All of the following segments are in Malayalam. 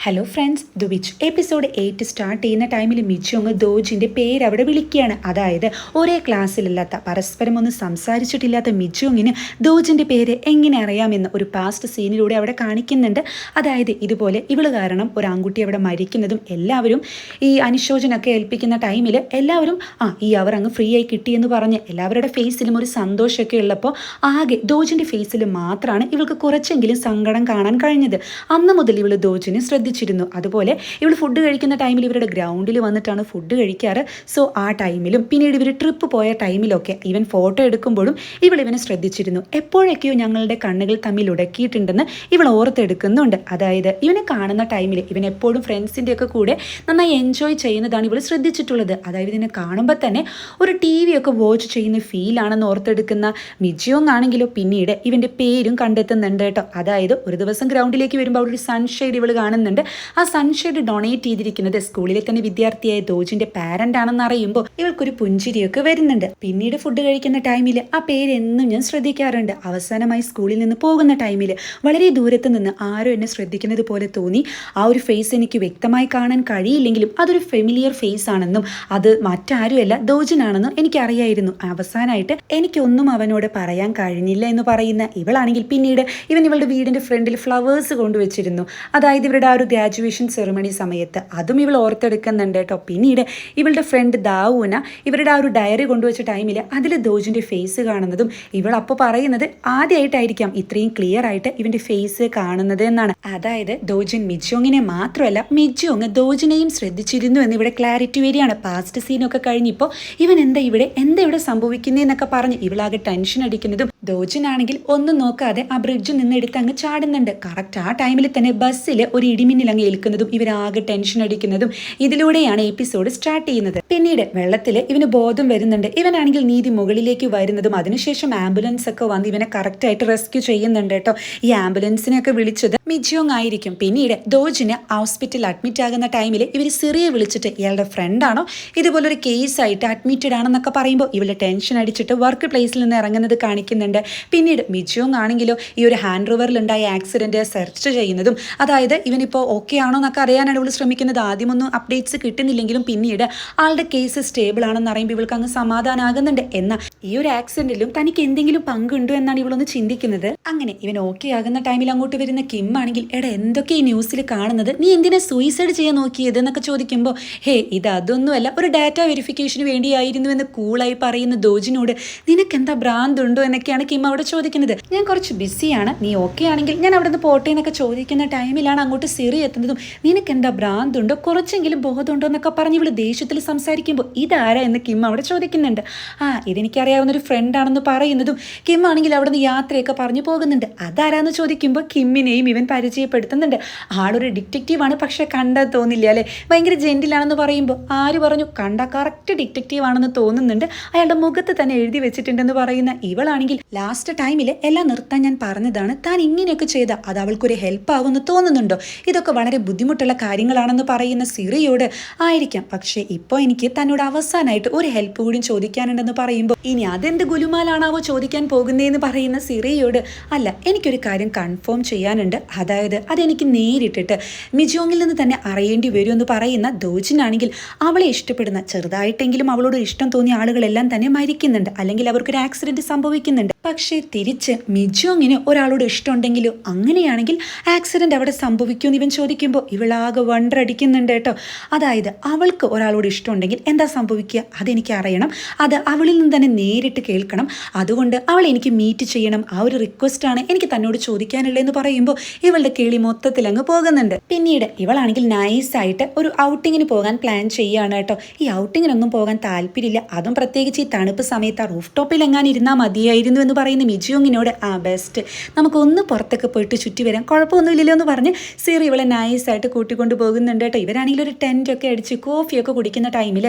Hello friends the witch episode eight start ചെയ്യുന്ന ടൈമിൽ മിച്ചോങ് ദോജിന്റെ പേര് അവിടെ വിളിക്കുകയാണ്. അതായത് ഒരേ ക്ലാസ്സിലല്ലാത്ത പരസ്പരം ഒന്നും സംസാരിച്ചിട്ടില്ലാത്ത മിച്ചോങ്ങിന് ദോജിന്റെ പേര് എങ്ങനെ അറിയാമെന്ന് ഒരു പാസ്റ്റ് സീനിലൂടെ അവിടെ കാണിക്കുന്നുണ്ട്. അതായത് ഇതുപോലെ ഇവൾ കാരണം ഒരു ആൺകുട്ടി അവിടെ മരിക്കുന്നതും എല്ലാവരും ഈ അനുശോചനമൊക്കെ ഏൽപ്പിക്കുന്ന ടൈമിൽ എല്ലാവരും ആ ഈ അവർ അങ്ങ് ഫ്രീ ആയി കിട്ടിയെന്ന് പറഞ്ഞ് എല്ലാവരുടെ ഫേസിലും ഒരു സന്തോഷമൊക്കെ ഉള്ളപ്പോൾ ആകെ ദോജിന്റെ ഫേസിൽ മാത്രമാണ് ഇവൾക്ക് കുറച്ചെങ്കിലും സങ്കടം കാണാൻ കഴിഞ്ഞത്. അന്ന് മുതൽ ഇവൾ ദോജിനെ ശ്രദ്ധിച്ചിരുന്നു അതുപോലെ ഇവൾ ഫുഡ് കഴിക്കുന്ന ടൈമിൽ ഇവരുടെ ഗ്രൗണ്ടിൽ വന്നിട്ടാണ് ഫുഡ് കഴിക്കാറ്. സോ ആ ടൈമിലും പിന്നീട് ഇവർ ട്രിപ്പ് പോയ ടൈമിലൊക്കെ ഇവൻ ഫോട്ടോ എടുക്കുമ്പോഴും ഇവൾ ഇവനെ ശ്രദ്ധിച്ചിരുന്നു. എപ്പോഴൊക്കെയോ ഞങ്ങളുടെ കണ്ണുകൾ തമ്മിൽ ഉടക്കിയിട്ടുണ്ടെന്ന് ഇവൾ ഓർത്തെടുക്കുന്നുണ്ട്. അതായത് ഇവനെ കാണുന്ന ടൈമിൽ ഇവൻ എപ്പോഴും ഫ്രണ്ട്സിന്റെയൊക്കെ കൂടെ നന്നായി എൻജോയ് ചെയ്യുന്നതാണ് ഇവൾ ശ്രദ്ധിച്ചിട്ടുള്ളത്. അതായത് ഇതിനെ കാണുമ്പോൾ തന്നെ ഒരു ടി വിയൊക്കെ വാച്ച് ചെയ്യുന്ന ഫീലാണെന്ന് ഓർത്തെടുക്കുന്ന മിജിയോങ് ആണെങ്കിലോ പിന്നീട് ഇവന്റെ പേരും കണ്ടെത്തുന്നുണ്ട് കേട്ടോ. അതായത് ഒരു ദിവസം ഗ്രൗണ്ടിലേക്ക് വരുമ്പോൾ അവിടെ ഒരു സൺഷെയ്ഡ് ഇവൾ കാണുന്നുണ്ട്. ആ സൺഷെയ്ഡ് ഡൊണേറ്റ് ചെയ്തിരിക്കുന്നത് സ്കൂളിലെ തന്നെ വിദ്യാർത്ഥിയായ ദോജിന്റെ പാരന്റ് ആണെന്ന് അറിയുമ്പോൾ ഇവൾക്കൊരു പുഞ്ചിരിയൊക്കെ വരുന്നുണ്ട്. പിന്നീട് ഫുഡ് കഴിക്കുന്ന ടൈമിൽ ആ പേര് എന്നും ഞാൻ ശ്രദ്ധിക്കാറുണ്ട്. അവസാനമായി സ്കൂളിൽ നിന്ന് പോകുന്ന ടൈമിൽ വളരെ ദൂരത്ത് നിന്ന് ആരോ എന്നെ ശ്രദ്ധിക്കുന്നത് പോലെ തോന്നി. ആ ഒരു ഫേസ് എനിക്ക് വ്യക്തമായി കാണാൻ കഴിയില്ലെങ്കിലും അതൊരു ഫെമിലിയർ ഫേസ് ആണെന്നും അത് മറ്റാരുമല്ല ദോജനാണെന്നും എനിക്കറിയായിരുന്നു. അവസാനമായിട്ട് എനിക്കൊന്നും അവനോട് പറയാൻ കഴിഞ്ഞില്ല എന്ന് പറയുന്ന ഇവളാണെങ്കിൽ പിന്നീട് ഇവൻ ഇവളുടെ വീടിന്റെ ഫ്രണ്ടിൽ ഫ്ലവേഴ്സ് കൊണ്ടുവച്ചിരുന്നു. അതായത് ഇവരുടെ ആ ഒരു ഗ്രാജുവേഷൻ സെറിമണി സമയത്ത് അതും ഇവൾ ഓർത്തെടുക്കുന്നുണ്ട് കേട്ടോ. പിന്നീട് ഇവളുടെ ഫ്രണ്ട് ദാവൂന ഇവരുടെ ആ ഒരു ഡയറി കൊണ്ടുവച്ച ടൈമിൽ അതിൽ ദോജിന്റെ ഫേസ് കാണുന്നതും ഇവൾ അപ്പോൾ പറയുന്നത് ആദ്യമായിട്ടായിരിക്കാം ഇത്രയും ക്ലിയർ ആയിട്ട് ഇവന്റെ ഫേസ് കാണുന്നത് എന്നാണ്. അതായത് ദോജിൻ മിജോങ്ങിനെ മാത്രമല്ല മിജോങ് ദോജിനെയും ശ്രദ്ധിച്ചിരുന്നു എന്ന് ഇവിടെ ക്ലാരിറ്റി വരികയാണ് പാസ്റ്റ് സീനൊക്കെ കഴിഞ്ഞിപ്പോൾ ഇവൻ എന്താ ഇവിടെ എന്താ ഇവിടെ സംഭവിക്കുന്നതെന്നൊക്കെ പറഞ്ഞ് ഇവളാകെ ടെൻഷൻ അടിക്കുന്നതും ദോജിനാണെങ്കിൽ ഒന്നും നോക്കാതെ ആ ബ്രിഡ്ജിൽ നിന്ന് എടുത്ത് അങ്ങ് ചാടുന്നുണ്ട്. കറക്റ്റ് ആ ടൈമിൽ തന്നെ ബസ്സിൽ ഒരു ഇടിമിന്നൽ അങ്ങ് ഏൽക്കുന്നതും ഇവരാകെ ടെൻഷൻ അടിക്കുന്നതും ഇതിലൂടെയാണ് എപ്പിസോഡ് സ്റ്റാർട്ട് ചെയ്യുന്നത്. പിന്നീട് വെള്ളത്തിൽ ഇവന് ബോധം വരുന്നുണ്ട്. ഇവനാണെങ്കിൽ നീതി മുകളിലേക്ക് വരുന്നതും അതിനുശേഷം ആംബുലൻസ് ഒക്കെ വന്ന് ഇവനെ കറക്റ്റ് ആയിട്ട് റെസ്ക്യൂ ചെയ്യുന്നുണ്ട് കേട്ടോ. ഈ ആംബുലൻസിനെയൊക്കെ വിളിച്ചത് മിജിയോങ് ആയിരിക്കും. പിന്നീട് ദോജിന് ഹോസ്പിറ്റലിൽ അഡ്മിറ്റ് ആകുന്ന ടൈമിൽ ഇവർ സിറിയെ വിളിച്ചിട്ട് ഇയാളുടെ ഫ്രണ്ടാണോ ഇതുപോലൊരു കേസ് ആയിട്ട് അഡ്മിറ്റഡ് ആണെന്നൊക്കെ പറയുമ്പോൾ ഇവളെ ടെൻഷൻ അടിച്ചിട്ട് വർക്ക് പ്ലേസിൽ നിന്ന് ഇറങ്ങുന്നത് കാണിക്കുന്നുണ്ട്. പിന്നീട് മിജിയോങ് ആണെങ്കിലോ ഈ ഒരു ഹാൻഡ് റിവറിലുണ്ടായ ആക്സിഡന്റ് സെർച്ച് ചെയ്യുന്നതും അതായത് ഇവനിപ്പോൾ ഓക്കെ ആണോ എന്നൊക്കെ അറിയാനാണ് ഇവൾ ശ്രമിക്കുന്നത്. ആദ്യമൊന്നും അപ്ഡേറ്റ്സ് കിട്ടുന്നില്ലെങ്കിലും പിന്നീട് ആളുടെ കേസ് സ്റ്റേബിൾ ആണെന്ന് അറിയുമ്പോൾ ഇവൾക്ക് അങ്ങ് സമാധാനമാകുന്നുണ്ട് എന്നാൽ ഈ ഒരു ആക്സിഡന്റിലും തനിക്ക് എന്തെങ്കിലും പങ്കുണ്ടോ എന്നാണ് ഇവളൊന്ന് ചിന്തിക്കുന്നത്. അങ്ങനെ ഇവൻ ഓക്കെ ആകുന്ന ടൈമിൽ അങ്ങോട്ട് വരുന്ന കിം ആണെങ്കിൽ എടാ എന്തൊക്കെ ഈ ന്യൂസിൽ കാണുന്നത്? നീ എന്തിനാ സൂയിസൈഡ് ചെയ്യാൻ നോക്കിയത് എന്നൊക്കെ ചോദിക്കുമ്പോൾ ഹേ ഇത് അതൊന്നുമല്ല ഒരു ഡാറ്റ വെരിഫിക്കേഷന് വേണ്ടിയായിരുന്നു എന്ന് കൂളായി പറയുന്ന ദോജിനോട് നിനക്ക് എന്താ ഭ്രാന്തുണ്ടോ? എന്നൊക്കെയാണ് കിം അവിടെ ചോദിക്കുന്നത്. ഞാൻ കുറച്ച് ബിസിയാണ് നീ ഓക്കെ ആണെങ്കിൽ ഞാൻ അവിടെ നിന്ന് പോട്ടെ എന്നൊക്കെ ചോദിക്കുന്ന ടൈമിലാണ് അങ്ങോട്ട് സിറി എത്തുന്നതും നിനക്ക് എന്താ ഭ്രാന്തുണ്ടോ? കുറച്ചെങ്കിലും ബോധമുണ്ടോ എന്നൊക്കെ പറഞ്ഞ് ഇവൾ ദേഷ്യത്തിൽ സംസാരിക്കുമ്പോൾ ഇതാരാ എന്ന് കിം അവിടെ ചോദിക്കുന്നുണ്ട്. ആ ഇതെനിക്കറിയാവുന്ന ഒരു ഫ്രണ്ടാണെന്ന് പറയുന്നതും കിം ആണെങ്കിൽ അവിടെ നിന്ന് യാത്രയൊക്കെ പറഞ്ഞു പോകുന്നുണ്ട്. അതാരാന്ന് ചോദിക്കുമ്പോൾ കിമ്മിനെയും ഇവൻ പരിചയപ്പെടുത്തുന്നുണ്ട്. ആളൊരു ഡിറ്റക്റ്റീവാണ് പക്ഷെ കണ്ടാൽ തോന്നില്ല അല്ലേ? ഭയങ്കര ജെന്റിലാണെന്ന് പറയുമ്പോൾ ആര് പറഞ്ഞു? കണ്ട കറക്റ്റ് ഡിറ്റക്റ്റീവ് ആണെന്ന് തോന്നുന്നുണ്ട്. അയാളുടെ മുഖത്ത് തന്നെ എഴുതി വെച്ചിട്ടുണ്ടെന്ന് പറയുന്ന ഇവളാണെങ്കിൽ ലാസ്റ്റ് ടൈമിൽ എല്ലാം നിർത്താൻ ഞാൻ പറഞ്ഞതാണ്. താൻ ഇങ്ങനെയൊക്കെ ചെയ്ത അത് അവൾക്കൊരു ഹെൽപ്പ് ആകുമെന്ന് തോന്നുന്നുണ്ടോ? ഇതൊക്കെ വളരെ ബുദ്ധിമുട്ടുള്ള കാര്യങ്ങളാണെന്ന് പറയുന്ന സിറിയോട് ആയിരിക്കാം. പക്ഷേ ഇപ്പോൾ എനിക്ക് തന്നോട് അവസാനമായിട്ട് ഒരു ഹെൽപ്പ് കൂടി ചോദിക്കാനുണ്ടെന്ന് പറയുമ്പോൾ ഇനി അതെന്ത് ഗുലുമാലാണാവോ ചോദിക്കാൻ പോകുന്നതെന്ന് പറയുന്ന സിറിയോട് അല്ല എനിക്കൊരു കാര്യം കൺഫേം ചെയ്യാനുണ്ട്. അതായത് അതെനിക്ക് നേരിട്ടിട്ട് മിജോങ്ങിൽ നിന്ന് തന്നെ അറിയേണ്ടി വരുമെന്ന് പറയുന്ന ദോജിനാണെങ്കിൽ അവളെ ഇഷ്ടപ്പെടുന്ന ചെറുതായിട്ടെങ്കിലും അവളോട് ഇഷ്ടം തോന്നിയ ആളുകളെല്ലാം തന്നെ മരിക്കുന്നുണ്ട്. അല്ലെങ്കിൽ അവർക്കൊരു ആക്സിഡന്റ് സംഭവിക്കുന്നുണ്ട്. പക്ഷേ തിരിച്ച് മിജോങ്ങിന് ഒരാളോട് ഇഷ്ടമുണ്ടെങ്കിലും അങ്ങനെയാണെങ്കിൽ ആക്സിഡന്റ് അവിടെ സംഭവിക്കുമെന്ന് ഇവൻ ചോദിക്കുമ്പോൾ ഇവളാകെ വണ്ടടിക്കുന്നുണ്ട് കേട്ടോ. അതായത് അവൾക്ക് ഒരാളോട് ഇഷ്ടമുണ്ടെങ്കിൽ എന്താ സംഭവിക്കുക? അതെനിക്ക് അറിയണം. അത് അവളിൽ നിന്ന് തന്നെ നേരിട്ട് കേൾക്കണം. അതുകൊണ്ട് അവൾ എനിക്ക് മീറ്റ് ചെയ്യണം. ആ ഒരു റിക്വസ്റ്റാണ് എനിക്ക് തന്നോട് ചോദിക്കാനുള്ളതെന്ന് പറയുമ്പോൾ ഇവളുടെ കേളി മൊത്തത്തിൽ അങ്ങ് പോകുന്നുണ്ട്. പിന്നീട് ഇവളാണെങ്കിൽ നൈസായിട്ട് ഒരു ഔട്ടിങ്ങിന് പോകാൻ പ്ലാൻ ചെയ്യുകയാണ് കേട്ടോ. ഈ ഔട്ടിങ്ങിനൊന്നും പോകാൻ താല്പര്യമില്ല. അതും പ്രത്യേകിച്ച് ഈ തണുപ്പ് സമയത്ത് ആ റൂഫ് ടോപ്പിൽ എങ്ങാനും ഇരുന്നാൽ മതിയായിരുന്നു എന്ന് പറയുന്ന മിജിയോങ്ങിനോട് ആ ബെസ്റ്റ് നമുക്കൊന്ന് പുറത്തൊക്കെ പോയിട്ട് ചുറ്റി വരാം. കുഴപ്പമൊന്നുമില്ലല്ലോ എന്ന് പറഞ്ഞ് സിറി ഇവളെ നൈസായിട്ട് കൂട്ടിക്കൊണ്ട് പോകുന്നുണ്ട് കേട്ടോ. ഇവരാണെങ്കിൽ ഒരു ടെന്റൊക്കെ അടിച്ച് കോഫിയൊക്കെ കുടിക്കുന്ന ടൈമിൽ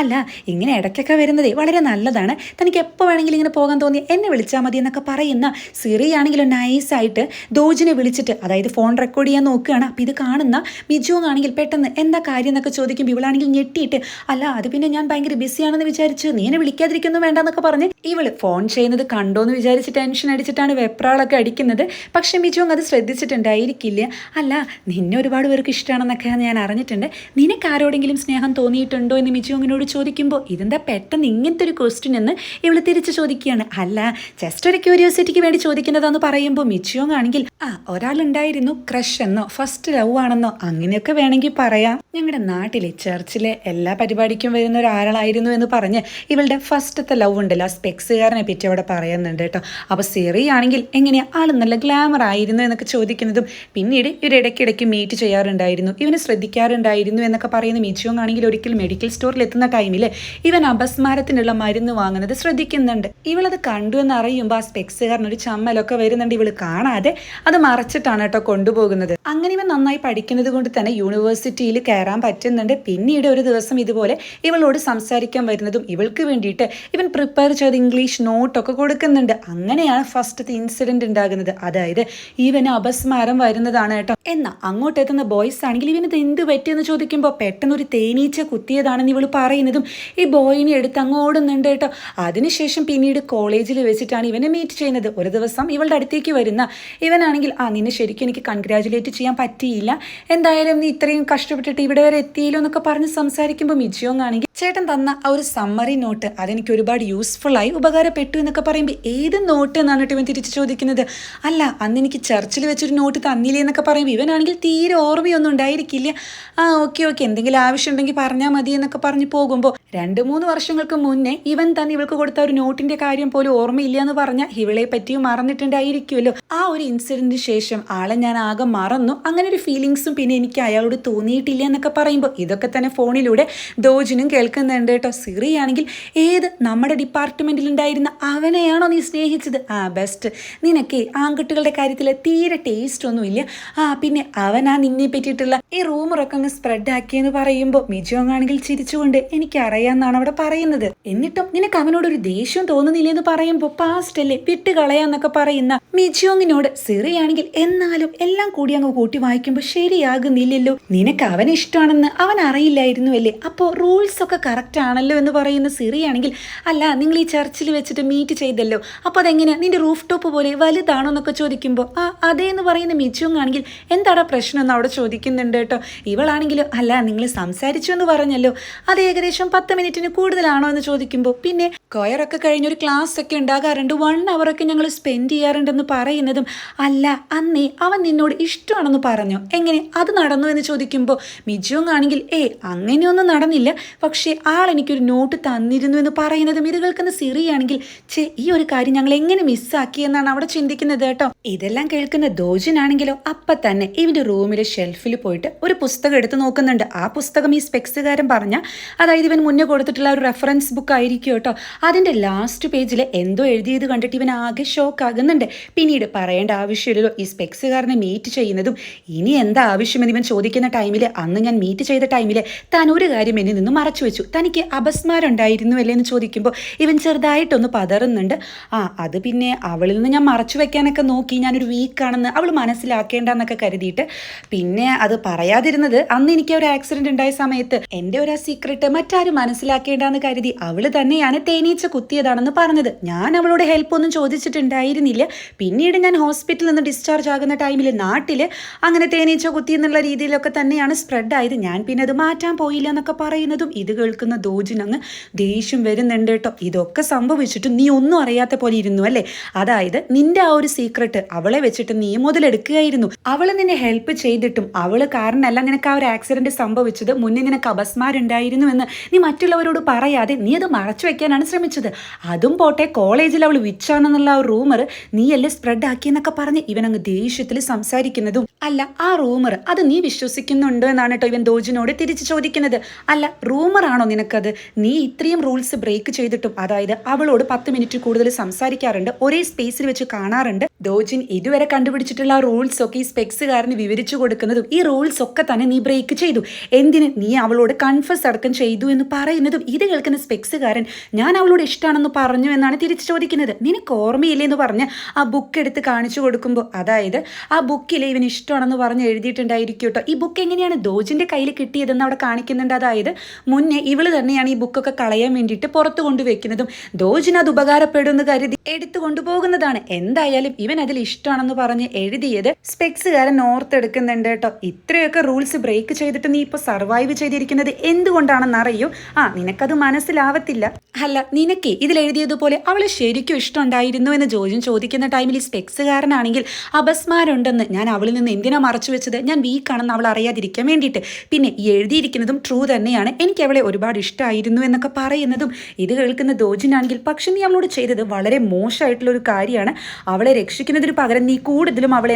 അല്ല ഇങ്ങനെ ഇടയ്ക്കൊക്കെ വരുന്നതേ വളരെ നല്ലതാണ്. തനിക്ക് എപ്പോൾ വേണമെങ്കിലും ഇങ്ങനെ പോകാൻ തോന്നി എന്നെ വിളിച്ചാൽ മതി എന്നൊക്കെ പറയുന്ന സിറി ആണെങ്കിലും നൈസായിട്ട് ദോജിനെ വിളിച്ചിട്ട് അതായത് ഫോൺ റെക്കോർഡ് ചെയ്യാൻ നോക്കുകയാണ്. അപ്പോൾ ഇത് കാണുന്ന ബിജുവാണെങ്കിൽ പെട്ടെന്ന് എന്താ കാര്യം എന്നൊക്കെ ചോദിക്കുമ്പോൾ ഇവളാണെങ്കിൽ ഞെട്ടിയിട്ട് അല്ല അത് പിന്നെ ഞാൻ ഭയങ്കര ബിസിയാണെന്ന് വിചാരിച്ച് നീ എന്നെ വിളിക്കാതിരിക്കുന്നു വേണ്ടെന്നൊക്കെ പറഞ്ഞ് ഇവൾ ഫോൺ ചെയ്യുന്നത് കണ്ടോ എന്ന് വിചാരിച്ച് ടെൻഷൻ അടിച്ചിട്ടാണ് വെപ്രാളൊക്കെ അടിക്കുന്നത്. പക്ഷെ ബിജു അത് ശ്രദ്ധിച്ചിട്ടുണ്ടായിരിക്കില്ല. അല്ല നിന്നെ ഒരുപാട് പേർക്ക് ഇഷ്ടമാണെന്നൊക്കെ ഞാൻ അറിഞ്ഞിട്ടുണ്ട്. നിനക്ക് ആരോടെങ്കിലും സ്നേഹം തോന്നിയിട്ടുണ്ടോ എന്ന് മിജോങ്ങിനോട് ചോദിക്കുമ്പോൾ ഇതെന്താ പെട്ടെന്ന് ഇങ്ങനത്തെ ഒരു ക്വസ്റ്റ്യൻ എന്ന് ഇവൾ തിരിച്ച് ചോദിക്കുകയാണ്. അല്ല ജസ്റ്റ് ഒരു ക്യൂരിയോസിറ്റിക്ക് വേണ്ടി ചോദിക്കുന്നതെന്ന് പറയുമ്പോൾ മിച്ചുയോങ് ആണെങ്കിൽ ആ ഒരാളുണ്ടായിരുന്നു ക്രഷ് എന്നോ ഫസ്റ്റ് ലവ് ആണെന്നോ അങ്ങനെയൊക്കെ വേണമെങ്കിൽ പറയാം. ഞങ്ങളുടെ നാട്ടിലെ ചർച്ചിലെ എല്ലാ പരിപാടിക്കും വരുന്ന ഒരാളായിരുന്നു എന്ന് പറഞ്ഞ് ഇവളുടെ ഫസ്റ്റത്തെ ലവ് ഉണ്ടല്ലോ ആ സ്പെക്സുകാരനെ പറ്റി അവിടെ പറയുന്നുണ്ട് കേട്ടോ. അപ്പോൾ സിറി ആണെങ്കിൽ എങ്ങനെയാ ആൾ നല്ല ഗ്ലാമർ ആയിരുന്നു എന്നൊക്കെ ചോദിക്കുന്നതും പിന്നീട് ഇവർ ഇടയ്ക്കിടയ്ക്ക് മീറ്റ് ചെയ്യാറുണ്ടായിരുന്നു. ഇവനെ ശ്രദ്ധിക്കാറുണ്ടായിരുന്നു എന്നൊക്കെ പറയുന്ന മിച്ചോങ് ആണെങ്കിൽ ഒരിക്കൽ മെഡിക്കൽ സ്റ്റോറിൽ എത്തുന്ന ടൈമിൽ ഇവൻ അപസ്മാരത്തിനുള്ള മരുന്ന് വാങ്ങുന്നത് ശ്രദ്ധിക്കുന്നുണ്ട്. ഇവളത് കണ്ടു എന്ന് അറിയുമ്പോൾ ആ സ്പെക്സുകാരൻ ഒരു ചമ്മലൊക്കെ വരുന്നുണ്ട് ഇവൾ കാണാതെ അത് മറച്ചിട്ടാണ് കേട്ടോ കൊണ്ടുപോകുന്നത്. അങ്ങനെ ഇവൻ നന്നായി പഠിക്കുന്നത് കൊണ്ട് തന്നെ യൂണിവേഴ്സിറ്റിയിൽ കയറാൻ പറ്റുന്നുണ്ട്. പിന്നീട് ഒരു ദിവസം ഇതുപോലെ ഇവളോട് സംസാരിക്കാൻ വരുന്നതും ഇവൾക്ക് വേണ്ടിയിട്ട് ഇവൻ പ്രിപ്പയർ ചെയ്ത് ഇംഗ്ലീഷ് നോട്ടൊക്കെ കൊടുക്കുന്നുണ്ട്. അങ്ങനെയാണ് ഫസ്റ്റത്തെ ഇൻസിഡന്റ് ഉണ്ടാകുന്നത്. അതായത് ഇവന് അപസ്മാരം വരുന്നതാണ് കേട്ടോ. എന്നാ അങ്ങോട്ട് എത്തുന്ന ബോയ്സ് ആണെങ്കിൽ ഇവനത് എന്ത് പറ്റിയെന്ന് ചോദിക്കുമ്പോൾ പെട്ടെന്ന് ഒരു തേനീച്ച കുത്തിയതാണെന്ന് ഇവൾ പറയുന്നതും ഈ ബോയിനെ എടുത്ത് അങ്ങോടുന്നുണ്ട് കേട്ടോ. അതിനുശേഷം പിന്നീട് കോളേജിൽ വെച്ചിട്ടാണ് ഇവനെ മീറ്റ് ചെയ്യുന്നത്. ഒരു ദിവസം ഇവളുടെ അടുത്തേക്ക് വരുന്ന ഇവനാണെങ്കിൽ ആ നിന്നെ ശരിക്കും എനിക്ക് കൺഗ്രാജുലേറ്റ് ചെയ്യാൻ പറ്റിയില്ല. എന്തായാലും നീ ഇത്രയും കഷ്ടപ്പെട്ടിട്ട് ഇവിടെ വരെ എത്തിയില്ലോ എന്നൊക്കെ പറഞ്ഞ് സംസാരിക്കുമ്പോൾ മിജിയോങ് ആണെങ്കിൽ ചേട്ടൻ തന്ന ആ ഒരു സമ്മറി നോട്ട് അതെനിക്ക് ഒരുപാട് യൂസ്ഫുൾ ആയി ഉപകാരപ്പെട്ടു എന്നൊക്കെ പറയുമ്പോൾ ഏത് നോട്ട് എന്നാണ് ഇവൻ തിരിച്ചു ചോദിക്കുന്നത്? അല്ല അന്ന് എനിക്ക് ചർച്ചിൽ വെച്ചൊരു നോട്ട് തന്നില്ലേ എന്നൊക്കെ പറയുമ്പോൾ ഇവനാണെങ്കിൽ തീരെ ഓർമ്മയൊന്നും ഉണ്ടായിരിക്കില്ല. ആ ഓക്കെ ഓക്കെ. എന്തെങ്കിലും ആവശ്യമുണ്ടെങ്കിൽ പറഞ്ഞാൽ മതി എന്നൊക്കെ പറഞ്ഞ് പോകുമ്പോൾ രണ്ട് മൂന്ന് വർഷങ്ങൾക്ക് മുന്നേ ഇവൻ തന്നെ ഇവൾക്ക് കൊടുത്ത ഒരു നോട്ടിന്റെ കാര്യം പോലും ഓർമ്മയില്ല എന്ന് പറഞ്ഞാൽ ഇവളെ പറ്റിയും മറന്നിട്ടുണ്ടായിരിക്കുമല്ലോ. ആ ഒരു ഇൻസിഡന്റിന് ശേഷം ആളെ ഞാൻ ആകെ മറന്നു. അങ്ങനെ ഒരു ഫീലിങ്സും പിന്നെ എനിക്ക് അയാളോട് തോന്നിയിട്ടില്ല എന്നൊക്കെ പറയുമ്പോൾ ഇതൊക്കെ തന്നെ ഫോണിലൂടെ ദോജിനും കേൾക്കുന്നുണ്ട് കേട്ടോ. സിറിയാണെങ്കിൽ ഏത് നമ്മുടെ ഡിപ്പാർട്ട്മെന്റിൽ ഉണ്ടായിരുന്ന അവനെയാണോ നീ സ്നേഹിച്ചത്? ആ ബെസ്റ്റ് നിനക്ക് ആൺകുട്ടികളുടെ കാര്യത്തിൽ തീരെ ടേസ്റ്റ് ഒന്നുമില്ല. ആ പിന്നെ അവനാ നിന്നെ പറ്റിയിട്ടുള്ള ഈ റൂമറൊക്കെ അങ്ങ് സ്പ്രെഡ് ആക്കിയെന്ന് പറയുമ്പോൾ മിജോങ് ആണെങ്കിൽ ചിരിച്ചുകൊണ്ട് എനിക്ക് എനിക്കറിയാന്നാണ് അവിടെ പറയുന്നത്. എന്നിട്ടും നിനക്ക് അവനോട് ഒരു ദേഷ്യം തോന്നുന്നില്ലെന്ന് പറയുമ്പോൾ പാസ്റ്റ് അല്ലേ വിട്ട് കളയാന്നൊക്കെ പറയുന്ന മിജോങ്ങിനോട് സിറിയാണെങ്കിൽ എന്നാലും എല്ലാം കൂടി അങ്ങ് കൂട്ടി വായിക്കുമ്പോൾ ശരിയാകുന്നില്ലല്ലോ. നിനക്ക് അവനെ ഇഷ്ടമാണെന്ന് അവൻ അറിയില്ലായിരുന്നു അല്ലേ? അപ്പോ റൂൾസ് ഒക്കെ കറക്റ്റ് ആണല്ലോ എന്ന് പറയുന്ന സിറിയാണെങ്കിൽ അല്ല നിങ്ങൾ ഈ ചർച്ചിൽ വെച്ചിട്ട് മീറ്റ് ചെയ്തല്ലോ. അപ്പോൾ അതെങ്ങനെ നിന്റെ റൂഫ് ടോപ്പ് പോലെ വലുതാണോ എന്നൊക്കെ ചോദിക്കുമ്പോൾ ആ അതേ എന്ന് പറയുന്ന മിജോങ് ആണെങ്കിൽ എന്താടാ പ്രശ്നം എന്ന് അവിടെ ചോദിക്കുന്നുണ്ട് കേട്ടോ. ഇവളാണെങ്കിലും അല്ല നിങ്ങൾ സംസാരിച്ചു എന്ന് പറഞ്ഞല്ലോ. അത് ഏകദേശം പത്ത് മിനിറ്റിന് കൂടുതലാണോ എന്ന് ചോദിക്കുമ്പോൾ പിന്നെ കൊയറൊക്കെ കഴിഞ്ഞൊരു ക്ലാസ് ഒക്കെ ഉണ്ടാകാറുണ്ട്. വൺ അവറൊക്കെ ഞങ്ങൾ സ്പെൻഡ് ചെയ്യാറുണ്ടെന്ന് പറയുന്നതും അല്ല അന്നേ അവൻ നിന്നോട് ഇഷ്ടമാണെന്ന് പറഞ്ഞു. എങ്ങനെ? അത് നടന്നു എന്ന് ചോദിക്കുമ്പോൾ മിജോങ് ആണെങ്കിൽ ഏ അങ്ങനെയൊന്നും നടന്നില്ല. പക്ഷേ ആൾ എനിക്കൊരു നോട്ട് തന്നിരുന്നു എന്ന് പറയുന്നതും ഇത് കേൾക്കുന്ന സിറിയാണെങ്കിൽ ചേ ഈ ഒരു കാര്യം ഞങ്ങൾ എങ്ങനെ മിസ്സാക്കി എന്നാണ് അവിടെ ചിന്തിക്കുന്നത് കേട്ടോ. ഇതെല്ലാം കേൾക്കുന്ന ദോജിനാണെങ്കിലോ അപ്പം തന്നെ ഇവന്റെ റൂമിലെ ഷെൽഫിൽ പോയിട്ട് ഒരു പുസ്തകം എടുത്ത് നോക്കുന്നുണ്ട്. ആ പുസ്തകം ഈ സ്പെക്സുകാരൻ പറഞ്ഞ അതായത് ഇവൻ മുന്നേ കൊടുത്തിട്ടുള്ള ഒരു റെഫറൻസ് ബുക്ക് ആയിരിക്കും കേട്ടോ. അതിന്റെ ലാസ്റ്റ് പേജിൽ എന്തോ എഴുതിയത് കണ്ടിട്ട് ഇവൻ ആകെ ഷോക്ക് ആകുന്നുണ്ട്. പിന്നീട് പറയേണ്ട ആവശ്യമില്ലല്ലോ ഈ സ്പെക്സുകാരനെ മീറ്റ് ചെയ്യുന്നതും. ഇനി എന്താ ആവശ്യമെന്ന് ഇവൻ ചോദിക്കുന്ന ടൈമിൽ അന്ന് ഞാൻ മീറ്റ് ചെയ്ത ടൈമിൽ താൻ ഒരു കാര്യം എന്നിൽ നിന്ന് മറച്ചു വെച്ചു. തനിക്ക് അപസ്മാരം ഉണ്ടായിരുന്നു അല്ലേ എന്ന് ചോദിക്കുമ്പോൾ ഇവൻ ചെറുതായിട്ടൊന്ന് പതറുന്നുണ്ട്. ആ അത് പിന്നെ അവളിൽ നിന്ന് ഞാൻ മറച്ചു വെക്കാനൊക്കെ നോക്കി ഞാനൊരു വീക്കാണെന്ന് അവൾ മനസ്സിലാക്കേണ്ടെന്നൊക്കെ കരുതിയിട്ട് പിന്നെ അത് പറയാതിരുന്നത് അന്ന് എനിക്ക് ഒരു ആക്സിഡന്റ് ഉണ്ടായ സമയത്ത് എന്റെ ഒരു സീക്രട്ട് മറ്റാരും മനസ്സിലാക്കേണ്ടെന്ന് കരുതി അവൾ തന്നെയാണ് തേനീച്ച കുത്തിയതാണെന്ന് പറഞ്ഞത്. ഞാൻ അവളോട് ഹെൽപ്പ് ഒന്നും ചോദിച്ചിട്ടുണ്ടായിരുന്നില്ല. പിന്നീട് ഞാൻ ഹോസ്പിറ്റലിൽ നിന്ന് ഡിസ്ചാർജ് ആകുന്ന ടൈമിൽ നാട്ടിൽ അങ്ങനെ തേനീച്ച കുത്തി എന്നുള്ള രീതിയിലൊക്കെ തന്നെയാണ് സ്പ്രെഡ് ആയത്. ഞാൻ പിന്നെ അത് മാറ്റാൻ പോയില്ല എന്നൊക്കെ പറയുന്നതും ഇത് കേൾക്കുന്ന ദോജിനങ്ങ് ദേഷ്യം വരുന്നുണ്ട് കേട്ടോ. ഇതൊക്കെ സംഭവിച്ചിട്ട് നീ ഒന്നും അറിയാത്ത പോലെ ഇരുന്നു അല്ലേ? അതായത് നിന്റെ ആ ഒരു സീക്രട്ട് അവളെ വെച്ചിട്ട് നീ മുതലെടുക്കുകയായിരുന്നു. അവൾ നിന്നെ ഹെൽപ്പ് ചെയ്തിട്ടും അവൾ കാരണമല്ല നിനക്ക് ആ ഒരു ആക്സിഡന്റ് സംഭവിച്ചത്. മുന്നേ നിനക്ക് അപസ്മാരുണ്ടായിരുന്നു എന്ന് നീ മറ്റുള്ളവരോട് പറയാതെ നീ അത് മറച്ചു വെക്കാനാണ് ശ്രമിച്ചത്. അതും പോട്ടെ കോളേജിൽ അവൾ വിച്ചാണെന്നുള്ള ആ റൂമർ നീയല്ലേ സ്പ്രെഡ് ആക്കിയെന്നൊക്കെ പറഞ്ഞ് ഇവൻ അങ്ങ് ദേഷ്യത്തിൽ സംസാരിക്കുന്നതും അല്ല ആ റൂമർ അത് നീ വിശ്വസിക്കുന്നുണ്ടോ എന്നാണ് കേട്ടോ ഇവൻ ദോജിനോട് തിരിച്ചു ചോദിക്കുന്നത്. അല്ല റൂമറാണോ നിനക്കത്? നീ ഇത്രയും റൂൾസ് ബ്രേക്ക് ചെയ്തിട്ടും അതായത് അവളോട് പത്ത് മിനിറ്റ് കൂടുതൽ സംസാരിക്കാറുണ്ട് ഒരേ സ്പേസിൽ വെച്ച് കാണാറുണ്ട്. ദോജിൻ ഇതുവരെ കണ്ടുപിടിച്ചിട്ടുള്ള റൂൾസ് ഒക്കെ ഈ സ്പെക്സുകാരന് വിവരിച്ചു കൊടുക്കുന്നതും ഈ റൂൾസ് ഒക്കെ തന്നെ നീ ബ്രേക്ക് ചെയ്തു. എന്തിന് നീ അവളോട് കൺഫസ് അടക്കം ചെയ്തു എന്ന് പറയുന്നതും ഇത് കേൾക്കുന്ന സ്പെക്സുകാരൻ ഞാൻ അവളോട് ഇഷ്ടമാണെന്ന് പറഞ്ഞു എന്നാണ് തിരിച്ചു ചോദിക്കുന്നത്. നിനക്ക് ഓർമ്മയില്ലേ എന്ന് പറഞ്ഞ് ആ ബുക്ക് എടുത്ത് കാണിച്ചു കൊടുക്കുമ്പോൾ അതായത് ആ ബുക്കിൽ ഇവൻ ഇഷ്ടമാണെന്ന് പറഞ്ഞ് എഴുതിയിട്ടുണ്ടായിരിക്കും കേട്ടോ ഈ ബുക്ക് എങ്ങനെയാണ് ദോജിന്റെ കയ്യിൽ കിട്ടിയതെന്ന് അവിടെ കാണിക്കുന്നുണ്ട്. അതായത് മുന്നേ ഇവൾ തന്നെയാണ് ഈ ബുക്കൊക്കെ കളയാൻ വേണ്ടിയിട്ട് പുറത്തു കൊണ്ടുവെക്കുന്നതും ദോജിന് അത് ഉപകാരപ്പെടുമെന്ന് കരുതി എടുത്തു കൊണ്ടുപോകുന്നതാണ്. എന്തായാലും ഇവൻ അതിൽ ഇഷ്ടമാണെന്ന് പറഞ്ഞ് എഴുതിയത് സ്പെക്സുകാരൻ ഓർത്തെടുക്കുന്നുണ്ട് കേട്ടോ. ഇത്രയൊക്കെ റൂൾസ് ബ്രേക്ക് ചെയ്തിട്ട് നീ ഇപ്പോൾ സർവൈവ് ചെയ്തിരിക്കുന്നത് എന്തുകൊണ്ടാണെന്ന് അറിയൂ. ആ നിനക്കത് മനസ്സിലാവത്തില്ല. അല്ല നിനക്ക് ഇതിൽ എഴുതിയതുപോലെ അവളെ ശരിക്കും ഇഷ്ടമുണ്ടായിരുന്നു എന്ന് ജോജിൻ ചോദിക്കുന്ന ടൈമിൽ ഈ സ്പെക്സുകാരനാണെങ്കിൽ അപസ്മാരുണ്ടെന്ന് ഞാൻ അവളിൽ നിന്ന് എന്തിനാ മറച്ചു വെച്ചത്? ഞാൻ വീക്കാണെന്ന് അവൾ അറിയാതിരിക്കാൻ വേണ്ടിയിട്ട്. പിന്നെ എഴുതിയിരിക്കുന്നതും ട്രൂ തന്നെയാണ്. എനിക്ക് അവളെ ഒരുപാട് ഇഷ്ടമായിരുന്നു എന്നൊക്കെ പറയുന്നതും ഇത് കേൾക്കുന്ന ദോജിനാണെങ്കിൽ പക്ഷെ നീ അവളോട് ചെയ്തത് വളരെ മോശമായിട്ടുള്ള ഒരു കാര്യമാണ്. അവളെ രക്ഷിക്കുന്നതിന് പകരം നീ കൂടുതലും അവളെ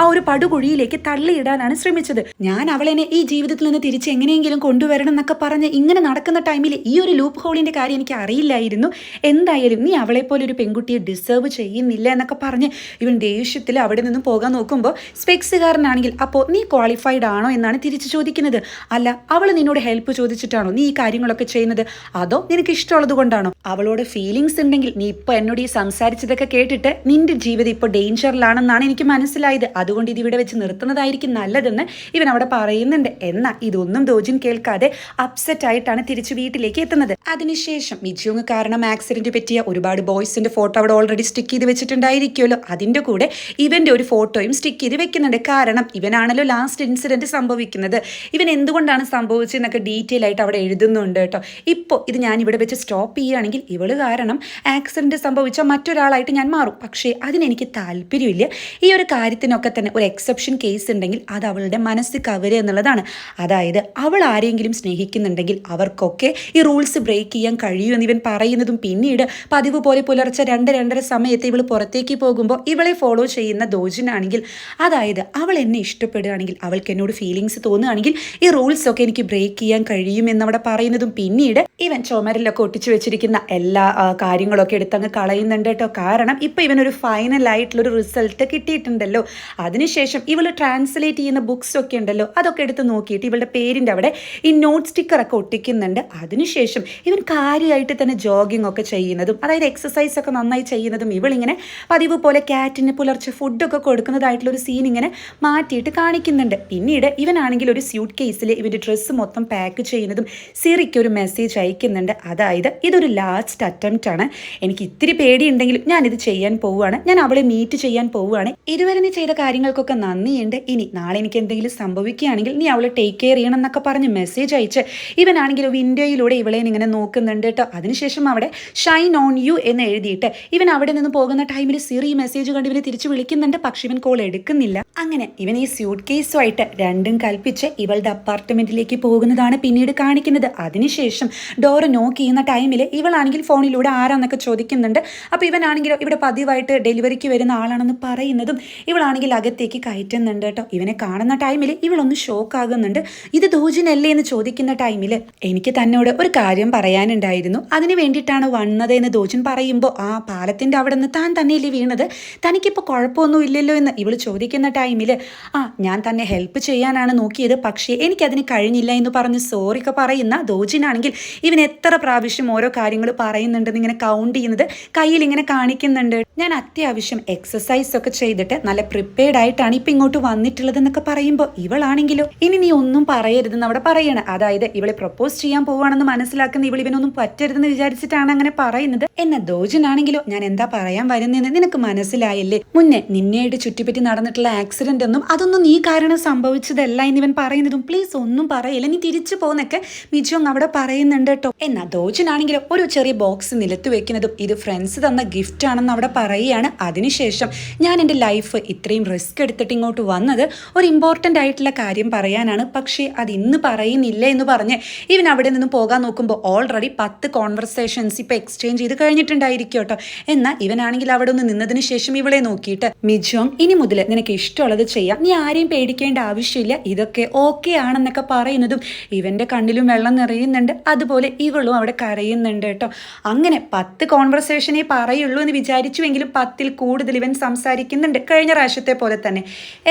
ആ ഒരു പടുകുഴിയിലേക്ക് തള്ളിയിടാനാണ് ശ്രമിച്ചത്. ഞാൻ അവളെന്നെ ഈ ജീവിതത്തിൽ നിന്ന് തിരിച്ച് എങ്ങനെയെങ്കിലും കൊണ്ടുവരണം എന്നൊക്കെ പറഞ്ഞ് ഇങ്ങനെ നടക്കുന്ന ടൈമിൽ ഈ ഒരു ലൂപ്പ് ഹോളിന്റെ കാര്യം എനിക്ക് അറിയില്ലായിരുന്നു. എന്തായാലും നീ അവളെ പോലെ ഒരു പെൺകുട്ടിയെ ഡിസേർവ് ചെയ്യുന്നില്ല എന്നൊക്കെ പറഞ്ഞ് ഇവൻ ദേഷ്യത്തിൽ അവിടെ നിന്നും പോകാൻ നോക്കുമ്പോൾ സ്പെക്സുകാരനാണെങ്കിൽ അപ്പോൾ നീ ക്വാളിഫൈഡ് ആണോ എന്നാണ് തിരിച്ചു ചോദിക്കുന്നത്. അല്ല അവൾ നിന്നോട് ഹെൽപ്പ് ചോദിച്ചിട്ടാണോ നീ ഈ കാര്യങ്ങളൊക്കെ ചെയ്യുന്നത്? അതോ നിനക്ക് ഇഷ്ടമുള്ളത് കൊണ്ടാണോ? അവളോട് ഫീലിങ്സ് ഉണ്ടെങ്കിൽ നീ ഇപ്പോൾ എന്നോട് ഈ സംസാരിച്ചതൊക്കെ കേട്ടിട്ട് നിന്റെ ജീവിതം ഇപ്പോൾ ഡേഞ്ചറിലാണെന്നാണ് എനിക്ക് മനസ്സിലായത്. അതുകൊണ്ട് ഇതിവിടെ വെച്ച് നിർത്തുന്നതായിരിക്കും നല്ലതെന്ന് ഇവൻ അവിടെ പറയുന്നുണ്ട്. എന്നാൽ ഇതൊന്നും ദോജിൻ കേൾക്കാതെ അപ്സെറ്റ് ആയിട്ടാണ് തിരിച്ചു വീട്ടിലേക്ക് എത്തുന്നത്. അതിനുശേഷം മിജുങ് കാരണം ആക്സിഡന്റ് പറ്റിയ ഒരുപാട് ബോയ്സിന്റെ ഫോട്ടോ അവിടെ ഓൾറെഡി സ്റ്റിക്ക് ചെയ്ത് വെച്ചിട്ടുണ്ടായിരിക്കുമല്ലോ. അതിന്റെ കൂടെ ഇവന്റെ ഒരു ഫോട്ടോയും സ്റ്റിക്ക് ചെയ്ത് വെക്കുന്നുണ്ട്. കാരണം ഇവനാണല്ലോ ലാസ്റ്റ് ഇൻസിഡന്റ് സംഭവിക്കുന്നത്. ഇവൻ എന്തുകൊണ്ടാണ് സംഭവിച്ചതെന്നൊക്കെ ഡീറ്റെയിൽ ആയിട്ട് അവിടെ എഴുതുന്നുണ്ട് കേട്ടോ. ഇപ്പോൾ ഇത് ഞാൻ ഇവിടെ വെച്ച് സ്റ്റോപ്പ് ചെയ്യുകയാണെങ്കിൽ ഇവൾ കാരണം ആക്സിഡന്റ് സംഭവിച്ച മറ്റൊരാളായിട്ട് ഞാൻ മാറും. പക്ഷേ അതിനെനിക്ക് താല്പര്യമില്ല. ഈ ഒരു കാര്യത്തിനൊക്കെ തന്നെ ഒരു എക്സെപ്ഷൻ കേസ് ഉണ്ടെങ്കിൽ അത് അവളുടെ മനസ്സ് കവരുക എന്നുള്ളതാണ്. അതായത് അവൾ ആരെങ്കിലും സ്നേഹിക്കുന്നുണ്ടെങ്കിൽ അവർക്കൊക്കെ ഈ റൂൾസ് ബ്രേക്ക് ചെയ്യാൻ കഴിയൂ എന്ന് ഇവൻ പറയുന്നതും പിന്നീട് പതിവ് പോലെ പുലർച്ചെ രണ്ട് രണ്ടര സമയത്ത് ഇവൾ പുറത്തേക്ക് പോകുമ്പോൾ ഇവളെ ഫോളോ ചെയ്യുന്ന ദോജിനാണെങ്കിൽ അതായത് അവൾ എന്നെ ഇഷ്ടപ്പെടുകയാണെങ്കിൽ അവൾക്ക് എന്നോട് ഫീലിങ്സ് തോന്നുകയാണെങ്കിൽ ഈ റൂൾസ് ഒക്കെ എനിക്ക് ബ്രേക്ക് ചെയ്യാൻ കഴിയുമെന്ന് അവിടെ പറയുന്നതും പിന്നീട് ഇവൻ ചുമരിലൊക്കെ ഒട്ടിച്ചു വെച്ചിരിക്കുന്ന എല്ലാ കാര്യങ്ങളൊക്കെ എടുത്തങ്ങ് കളയുന്നുണ്ട് കേട്ടോ. കാരണം ഇപ്പം ഇവനൊരു ഫൈനലായിട്ടുള്ളൊരു റിസൾട്ട് കിട്ടിയിട്ടുണ്ടല്ലോ. അതിനുശേഷം ഇവൾ ട്രാൻസ്ലേറ്റ് ചെയ്യുന്ന ബുക്സ് ഒക്കെ ഉണ്ടല്ലോ അതൊക്കെ എടുത്ത് നോക്കിയിട്ട് ഇവളുടെ പേരിന്റെ അവിടെ ഈ നോട്ട് സ്റ്റിക്കറൊക്കെ ഒട്ടിക്കുന്നുണ്ട്. അതിനുശേഷം ഇവൻ കാര്യമായിട്ട് തന്നെ ജോഗിങ് ഒക്കെ ചെയ്യുന്നതും അതായത് എക്സസൈസ് ഒക്കെ നന്നായി ചെയ്യുന്നതും ഇവളിങ്ങനെ പതിവ് പോലെ ക്യാറ്റിന് പുലർച്ചെ ഫുഡൊക്കെ കൊടുക്കുന്നതായിട്ടുള്ള ഒരു സീൻ ഇങ്ങനെ മാറ്റിയിട്ട് കാണിക്കുന്നുണ്ട്. പിന്നീട് ഇവനാണെങ്കിൽ ഒരു സ്യൂട്ട് കേസിൽ ഇവന്റെ ഡ്രസ്സ് മൊത്തം പാക്ക് ചെയ്യുന്നതും സിറിക്ക് ഒരു മെസ്സേജ് അയക്കുന്നുണ്ട്. അതായത് ഇതൊരു ലാസ്റ്റ് അറ്റംപ്റ്റ് ആണ് എനിക്ക് ഇത്തിരി പേടിയുണ്ടെങ്കിലും ഞാനിത് ചെയ്യാൻ പോവുകയാണ്. ഞാൻ അവളെ മീറ്റ് ചെയ്യാൻ പോവുകയാണ്. ഇതുവരെ നീ ചെയ്ത കാര്യങ്ങൾക്കൊക്കെ നന്ദിയുണ്ട്. ഇനി നാളെ എനിക്ക് എന്തെങ്കിലും സംഭവിക്കുകയാണെങ്കിൽ നീ അവളെ ടേക്ക് കെയർ ചെയ്യണം എന്നൊക്കെ പറഞ്ഞ് മെസ്സേജ് അയച്ച് ഇവനാണെങ്കിൽ വിൻഡോയിലൂടെ ഇവളെ ഇങ്ങനെ നോക്കുന്നുണ്ട് കേട്ടോ. അതിനുശേഷം അവിടെ ഷൈൻ ഓൺ യു എന്ന് എഴുതിയിട്ട് ഇവൻ അവിടെ നിന്ന് പോകുന്ന ടൈമിൽ സിറി മെസ്സേജ് കണ്ട് ഇവനെ തിരിച്ച് വിളിക്കുന്നുണ്ട്. പക്ഷെ ഇവൻ കോൾ എടുക്കുന്നില്ല. അങ്ങനെ ഇവൻ ഈ സ്യൂട്ട് കേസുമായിട്ട് രണ്ടും കൽപ്പിച്ച് ഇവളുടെ അപ്പാർട്ട്മെന്റിലേക്ക് പോകുന്നതാണ് പിന്നീട് കാണിക്കുന്നത്. അതിനുശേഷം ഡോറ് നോക്ക് ചെയ്യുന്ന ടൈമിൽ ഇവളാണെങ്കിൽ ഫോണിലൂടെ ആരാന്നൊക്കെ ചോദിക്കുന്നുണ്ട്. അപ്പോൾ ഇവനാണെങ്കിൽ ഇവിടെ പതിവായിട്ട് ഡെലിവറിക്ക് വരുന്ന ആളാണെന്ന് പറയുന്നതും ഇവളാണെങ്കിൽ അകത്തേക്ക് കയറ്റുന്നുണ്ട് കേട്ടോ. ഇവനെ കാണുന്ന ടൈമിൽ ഇവളൊന്ന് ഷോക്ക് ആകുന്നുണ്ട്. ഇത് ദോജിനല്ലേ എന്ന് ചോദിക്കുന്ന ടൈമിൽ എനിക്ക് തന്നോട് ഒരു കാര്യം പറയാനുണ്ടായിരുന്നു. അതിന് വേണ്ടിയിട്ടാണ് വന്നത് എന്ന് ദോജൻ പറയുമ്പോൾ ആ പാലത്തിന്റെ അവിടെ നിന്ന് താൻ തന്നെയല്ലേ വീണത്? തനിക്കിപ്പോൾ കുഴപ്പമൊന്നും ഇല്ലല്ലോ എന്ന് ഇവൾ ചോദിക്കുന്ന ടൈമിൽ ആ ഞാൻ തന്നെ ഹെൽപ്പ് ചെയ്യാനാണ് നോക്കിയത്. പക്ഷേ എനിക്കതിന് കഴിഞ്ഞില്ല എന്ന് പറഞ്ഞ് സോറിയൊക്കെ പറയുന്ന ദോജിനാണെങ്കിൽ ഇവൻ എത്ര പ്രാവശ്യം ഓരോ കാര്യങ്ങൾ പറയുന്നുണ്ടെന്ന് ഇങ്ങനെ കൗണ്ട് ചെയ്യുന്നത്. കയ്യിൽ ഇങ്ങനെ കാണിക്കുന്നുണ്ട്. ഞാൻ അത്യാവശ്യം എക്സസൈസ് ഒക്കെ ചെയ്തിട്ട് നല്ല പ്രിപ്പയർഡ് ആയിട്ടാണ് ഇപ്പം ഇങ്ങോട്ട് വന്നിട്ടുള്ളത് എന്നൊക്കെ പറയുമ്പോൾ ഇവളാണെങ്കിലോ? ഇനി നീ ഒന്നും പറയരുതെന്ന് അവിടെ പറയണം. അതായത് ഇവളെ പ്രപ്പോസ് ചെയ്യാൻ പോവാണെന്ന് മനസ്സിലാക്കുന്ന ഇവൾ ഇവനൊന്നും പറ്റരുതെന്ന് വിചാരിച്ചിട്ടാണ് അങ്ങനെ പറയുന്നത്. എന്ന ദോജനാണെങ്കിലോ ഞാൻ എന്താ പറയാൻ വരുന്നതെന്ന് നിനക്ക് മനസ്സിലായല്ലേ? മുന്നേ നിന്നെയായിട്ട് ചുറ്റിപ്പറ്റി നടന്നിട്ടുള്ള ആക്സിഡന്റ് ഒന്നും അതൊന്നും നീ കാരണം സംഭവിച്ചതല്ല ഇവൻ പറയുന്നതും. പ്ലീസ് ഒന്നും പറയില്ല. നീ തിരിച്ചു പോന്നൊക്കെ മിജോങ് അവിടെ പറയുന്നുണ്ട് കേട്ടോ. എന്നാ ദോജനാണെങ്കിലോ ഒരു ചെറിയ ബോക്സ് നിലത്ത് വെക്കുന്നതും ഇത് ഫ്രണ്ട്സ് തന്ന ഗിഫ്റ്റ് ആണെന്ന് അവിടെ പറയുകയാണ്. അതിനുശേഷം ഞാൻ എന്റെ ലൈഫ് ഇത്രയും റിസ്ക് എടുത്തിട്ട് ഇങ്ങോട്ട് വന്നത് ഒരു ഇമ്പോർട്ടന്റ് ആയിട്ടുള്ള കാര്യം പറയാനാണ്. പക്ഷേ അത് ഇന്ന് പറയുന്നില്ല എന്ന് പറഞ്ഞ് ഇവൻ അവിടെ നിന്ന് പോകാൻ നോക്കുമ്പോൾ ഓൾറെഡി പത്ത് കോൺവെർസേഷൻസ് ഇപ്പോൾ എക്സ്ചേഞ്ച് ചെയ്ത് കഴിഞ്ഞിട്ടുണ്ടായിരിക്കും കേട്ടോ. എന്നാൽ ഇവനാണെങ്കിൽ അവിടെ ഒന്ന് നിന്നതിന് ശേഷം ഇവളെ നോക്കിയിട്ട് മിജോങ് ഇനി മുതൽ നിനക്ക് ഇഷ്ടമുള്ളത് ചെയ്യാം. നീ ആരെയും പേടിക്കേണ്ട ആവശ്യമില്ല. ഇതൊക്കെ ഓക്കെ ആണെന്നൊക്കെ പറയുന്നതും ഇവന്റെ കണ്ണിലും വെള്ളം നിറയുന്നുണ്ട്. അതുപോലെ ഇവളും അവിടെ കരയുന്നുണ്ട് കേട്ടോ. അങ്ങനെ പത്ത് കോൺവെർസേഷനേ പറയുള്ളൂ എന്ന് വിചാരിച്ചുവെങ്കിലും പത്തിൽ കൂടുതൽ ഇവൻ സംസാരിക്കുന്നുണ്ട്. കഴിഞ്ഞ പ്രാവശ്യത്തെ പോലെ തന്നെ.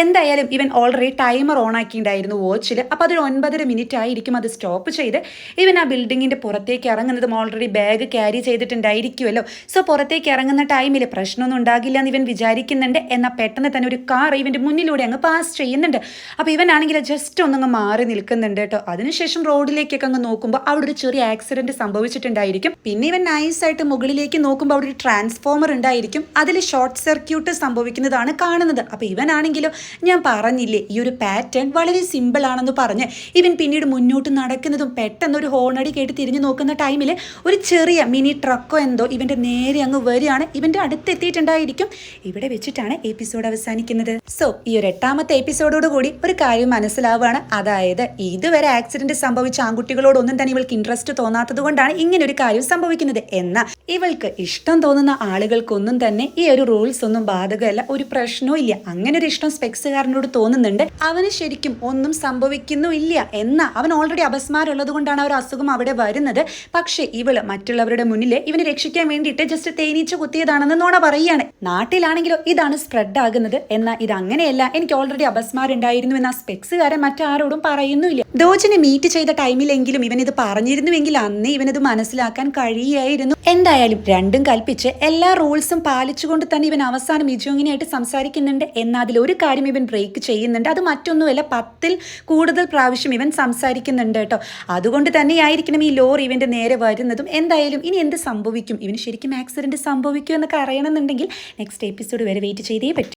എന്തായാലും ഇവൻ ഓൾറെഡി ടൈമർ ഓൺ ആക്കിയിട്ടുണ്ടായിരുന്നു വാച്ചിൽ അപ്പോൾ അതൊരു ഒൻപതര മിനിറ്റ് ആയിരിക്കും അത് സ്റ്റോപ്പ് ചെയ്ത്. ഇവൻ ആ ബിൽഡിങ്ങിന്റെ പുറത്തേക്ക് ഇറങ്ങുന്നതും ഓൾറെഡി ബാഗ് ക്യാരി ചെയ്തിട്ടുണ്ടായിരിക്കുമല്ലോ സോ പുറത്തേക്ക് ഇറങ്ങുന്ന ടൈമിൽ പ്രശ്നമൊന്നും ഉണ്ടാകില്ല എന്ന് ഇവൻ വിചാരിക്കുന്നുണ്ട്. എന്നാൽ പെട്ടെന്ന് തന്നെ ഒരു കാർ ഇവന്റെ മുന്നിലൂടെ അങ്ങ് പാസ് ചെയ്യുന്നുണ്ട്. അപ്പോൾ ഇവനാണെങ്കിൽ ജസ്റ്റ് ഒന്നങ്ങ് മാറി നിൽക്കുന്നുണ്ട് കേട്ടോ. അതിനുശേഷം റോഡിലേക്കൊക്കെ അങ്ങ് നോക്കുമ്പോൾ അവിടെ ഒരു ചെറിയ ആക്സിഡന്റ് സംഭവിച്ചിട്ടുണ്ടായിരിക്കും. പിന്നെ ഇവൻ നൈസായിട്ട് മുകളിലേക്ക് നോക്കുമ്പോൾ അവിടെ ഒരു ട്രാൻസ്ഫോമർ ഉണ്ടായിരിക്കും. അതിൽ ഷോർട്ട് സർക്യൂട്ട് സംഭവിക്കുന്നതാണ് കാണുന്നത്. അപ്പോൾ ഇവനാണെങ്കിലോ ഞാൻ പറഞ്ഞില്ലേ ഈ ഒരു പാറ്റേൺ വളരെ സിമ്പിൾ ആണെന്ന് പറഞ്ഞ് ഇവൻ പിന്നീട് മുന്നോട്ട് നടക്കുന്നതും പെട്ടെന്ന് ഒരു ഹോണടി കേട്ട് തിരിഞ്ഞു നോക്കുന്ന ടൈമിൽ ഒരു ചെറിയ മിനി ട്രക്കോ എന്തോ ഇവന്റെ നേരെ അങ്ങ് വരികയാണ്. ഇവന്റെ അടുത്തെത്തിയിട്ടുണ്ടായിരിക്കും. ഇവിടെ വെച്ചിട്ടാണ് എപ്പിസോഡ് അവസാനിക്കുന്നത്. സോ ഈ ഒരു എട്ടാമത്തെ എപ്പിസോഡോട് കൂടി ഒരു കാര്യം മനസ്സിലാവുകയാണ്. അതായത് ഇതുവരെ ആക്സിഡന്റ് സംഭവിച്ച ആൺകുട്ടികളോടൊന്നും തന്നെ ഇവൾക്ക് ഇൻട്രസ്റ്റ് തോന്നാത്തത് കൊണ്ടാണ് ഇങ്ങനെ ഒരു കാര്യം സംഭവിക്കുന്നത് എന്നാൽ ഇവൾക്ക് ഇഷ്ടം തോന്നുന്ന ആളുകൾക്കൊന്നും തന്നെ ഈ ഒരു റൂൾസ് ഒന്നും ബാധകമല്ല. ഒരു പ്രശ്നവും ഇല്ല. അങ്ങനെ ഒരു ഇഷ്ടം സ്പെക്സുകാരനോട് തോന്നുന്നുണ്ട്. അവന് ശരിക്കും ഒന്നും സംഭവിക്കുന്നുമില്ല എന്നാ അവൻ ഓൾറെഡി അപസ്മാരം ഉള്ളത് കൊണ്ടാണ് ഒരു അസുഖം അവിടെ വരുന്നത്. പക്ഷേ ഇവൾ മറ്റുള്ളവരുടെ മുന്നിൽ ഇവനെ രക്ഷിക്കാൻ വേണ്ടിയിട്ട് ജസ്റ്റ് തേനീച്ച കുത്തിയതാണെന്ന് നോണ പറയുകയാണ്. നാട്ടിലാണെങ്കിലോ ഇതാണ് സ്പ്രെഡ് ആകുന്നത്. എന്നാൽ ഇത് അങ്ങനെയല്ല എനിക്ക് ഓൾറെഡി അപസ്മാരം ഉണ്ടായിരുന്നു എന്ന സ്പെക്സുകാരൻ മറ്റാരോടും പറയുന്നുമില്ല. ദോജിനെ മീറ്റ് ചെയ്ത ടൈമിലെങ്കിലും ഇവൻ ഇത് പറഞ്ഞിരുന്നുവെങ്കിൽ അന്ന് ഇവനത് മനസ്സിലാക്കാൻ കഴിയായിരുന്നു. എന്തായാലും രണ്ടും കൽപ്പിച്ച് എല്ലാ റൂൾസും പാലിച്ചുകൊണ്ട് തന്നെ ഇവൻ അവസാനം ഇജോങ്ങിനായിട്ട് സംസാരിക്കുന്നുണ്ട്. എന്നാൽ അതിൽ ഒരു കാര്യം ഇവൻ ബ്രേക്ക് ചെയ്യുന്നുണ്ട്. അത് മറ്റൊന്നുമല്ല പത്തിൽ കൂടുതൽ പ്രാവശ്യം ഇവൻ സംസാരിക്കുന്നുണ്ട് കേട്ടോ. അതുകൊണ്ട് തന്നെയായിരിക്കണം ഈ ലോറി ഇവന്റെ നേരെ വരുന്നതും. എന്തായാലും ഇനി എന്ത് സംഭവിക്കും? ഇവന് ശരിക്കും ആക്സിഡന്റ് സംഭവിക്കും എന്നൊക്കെ അറിയണമെന്നുണ്ടെങ്കിൽ നെക്സ്റ്റ് എപ്പിസോഡ് വരെ വെയിറ്റ് ചെയ്തേ പറ്റും.